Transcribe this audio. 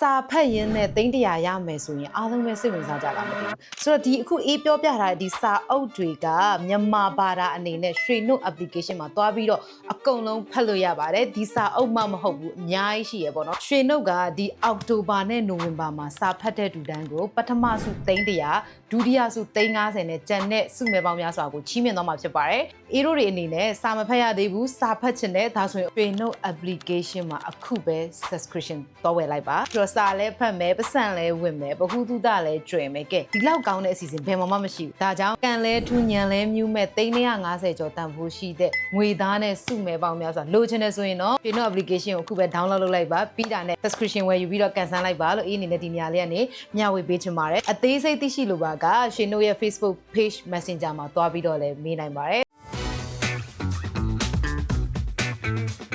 စာဖတ်ရင်းနဲ့သိန်းတရာရမယ်ဆိုရင်အားလုံးပဲစိတ်ဝင်စားကြတာမသိဘူးဆိုတော့ဒီအခုအေးပြောပြထားတဲ့ဒီစာအုပ်တွေကမြန်မာဘာသာအနေနဲ့ရွှေနှုတ် application မှာတွားပြီးတော့အကုန်လုံးဖတ်လို့ရပါတယ်ဒီစာအုပ်မှမဟုတ်ဘူးအများကြီးရှိရပေါ့နော်ရွှေနှုတ်ကဒီအောက်တိုဘာနဲ့နိုဝင်ဘာမှာစာဖတ်တဲ့ဒူတန်းကိုပထမစုသိန်းတရာဒုတိယစုသိန်း90နဲ့ကျန်တဲ့စုမဲပေါင်းများစွာကိုချီးမြှင့်သွားမှာဖြစ်ပါတယ်အေးတို့တွေအနေနဲ့စာမဖတ်ရသေးဘူးစာဖတ်ချင်တဲ့ဒါဆိုရင်ရွှေနှုတ် application မှာအခုပဲ subscription တော့ဝယ်လိုက်ပါပြီးတော့စာလဲဖတ်မယ်ပတ်စံလဲဝင်မယ်ပဟုသုတလဲကျွယ်မယ်ကဲဒီလောက်ကောင်းတဲ့အစီအစဉ်ဘယ်မှမရှိဘူးဒါကြောင့်ကန်လဲထူညံလဲမြူးမဲ့350ကျော်တန်ဖိုးရှိတဲ့ငွေသားနဲ့စုမဲ့ပေါင်းများစွာလိုချင်တယ်ဆိုရင်တော့ Pino application ကိုအခုပဲ download လုပ်လိုက်ပါပြီးတာနဲ့ subscription ဝယ်ယူပြီးတော့ကန်ဆယ်လိုက်ပါလို့အေးအနေနဲ့ဒီညလေးကနေမျှဝေပေးချင်ပါတယ်အသေးစိတ်သိရှိလိုပါကရှင်တို့ရဲ့ Facebook page Messenger မှာတွားပြီးတော့လဲမေးနိုင်ပါတယ် thank you